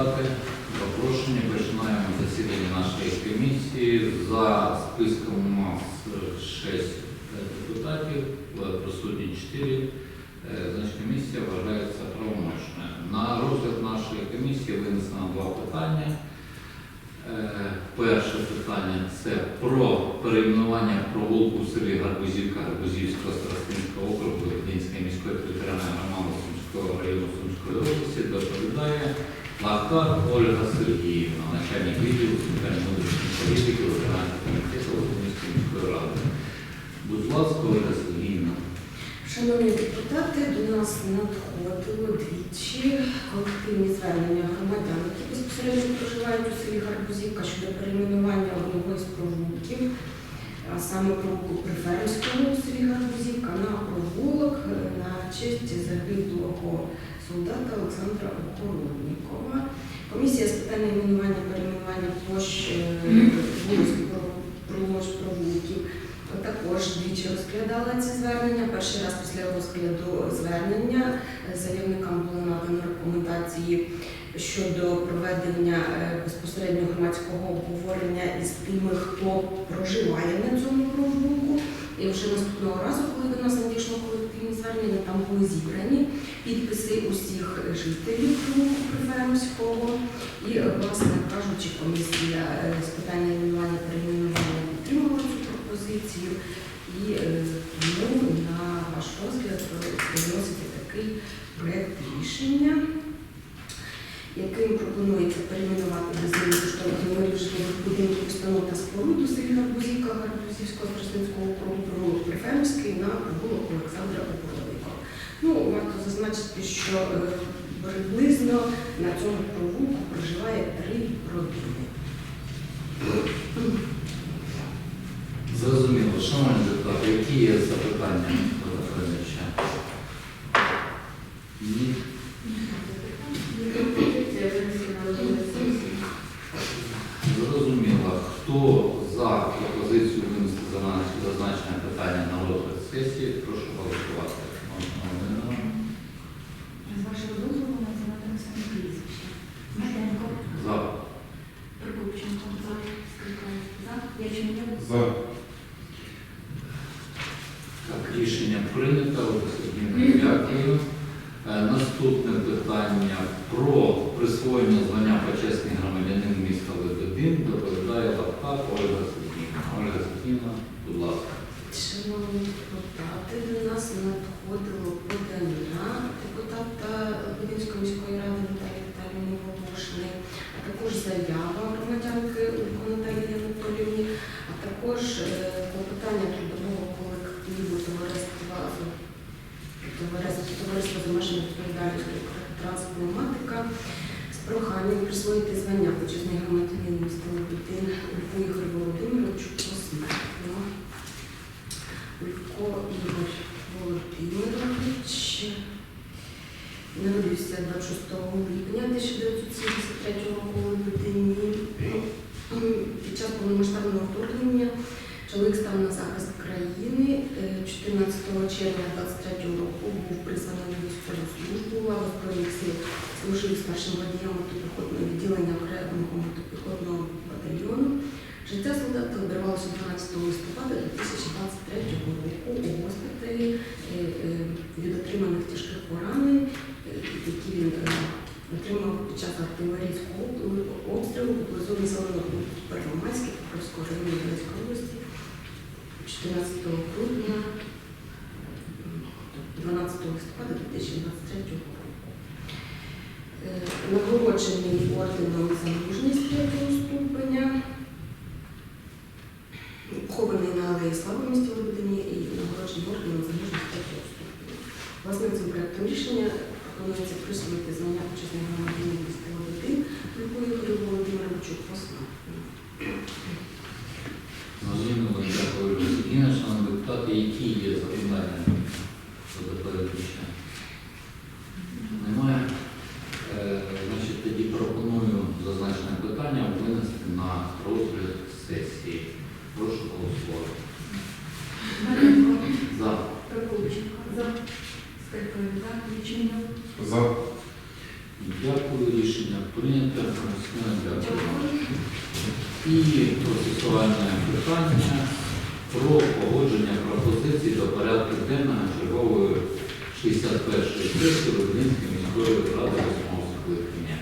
депутати, запрошені. Починаємо засідання нашої комісії. За списком у нас 6 депутатів, е, присутні 4. Е, Значить, комісія вважається правомочною. На розгляд нашої комісії винесено два питання. Е, Перше питання це про перейменування провулку в селі Гарбузівка Гарбузівського Старостинського округу Віденської міської територіальної громади Сумського району Сумської області доповідає Лахтар Ольга Сергіївна, начальник відділу соціальної внутрішньої політики виконавчого комітету Сумської міської ради. Будь ласка, Ольга Сергіївна. Шановні депутати, до нас надходило двічі колективні звернення громадян, які безпосередньо проживають у селі Гарбузівка щодо перейменування одного із провулків, саме провулку Прифермського у селі Гарбузівка на провулок е, на честь загиблого солдата Олександра Охороннікова. Комісія з питань найменування перейменування площ е, вулиць площ провулків також двічі розглядала ці звернення. Перший раз після розгляду звернення е, заявникам було надано рекомендації щодо проведення е, безпосередньо громадського обговорення із тими, хто проживає на цьому провулку. І вже наступного разу, коли до нас надійшло колективні звернення, там були зібрані підписи усіх жителів Приферомського. І, власне кажучи, комісія е, з питань найменування перейменування підтримала цю пропозицію. І е, тому на ваш розгляд е, такий проєкт рішення, яким пропонується перейменувати без змін коштовних номерів житлових будинків, установ та споруд у селі Гарбузівка, Гарбузівського Страсницького округу, провулок Прифемський на провулок Олександра Опородика. Ну, варто зазначити, що е, приблизно на цьому провулку проживає три родини. Зрозуміло. Шановні депутати, які є запитання до доповідача? Ні. Зрозуміло. Хто за пропозицію винести за наш- зазначене питання на розгляд сесії, прошу голосувати. Одноголосно. З вашого дозволу називатиме саме прізвище. Маденко, За. Прокопченко, за, Скрипаєв, за, Так, рішення прийнято. Дякую. Е, Наступне питання про присвоєння звання почесний громадянин міста Лебедин доповідає Лапка Ольга Сергійовна. Ольга Сергійовна, будь ласка. Шановні депутати, до нас надходило подання депутата Лебединської міської ради Наталії Віталіївни Волошини, а також заява громадянки Улько Наталії Анатоліївні, а також е, клопотання трудового колективу товариства товариства з обмеженою відповідальністю транспортноматика з проханням присвоїти звання почесний громадянин міста Лебедин Ігор Володимировичу посмертно. Улько Ігор Володимирович народився 26 липня 1973 року у Лебедині. Під час повномасштабного вторгнення чоловік став на захист країни. Е, 14 червня 23 року був присланий на військову службу а Збройних сил, служив старшим водієм мотопіхотного відділення окремого мотопіхотного батальйону. Життя солдата обірвалося 12 листопада 2023 року у госпіталі е, е, від отриманих тяжких поранень, е, які він е, отримав під час артилерійського обстрілу поблизу населеного пункту Району Донецької області 14 грудня 12 листопада 2023 року. Е, Нагороджений орденом за мужність третього ступеня, похований на Алеї Слави місті Лебедині і нагороджений орденом за мужність третього ступеня. Власне, цим проектом рішення пропонується присвоїти звання почесних громадянин міста Лебедин Ігорю Володимировичу посмертно. Зрозуміло, дякую, Ольга Сергійовна. Депутати, які є запитання до доповідача? Немає. Е, Значить, тоді пропоную зазначене питання винести на розгляд сесії. Прошу голосувати. За. Прокопченко, за, Скрипаєв, за, Ячменюк, За. Дякую. Рішення Прийнято. Дякую. І процесуальне питання про погодження пропозицій до порядку денного чергової 61-ї сесії Рудинської міської ради 8 скликання.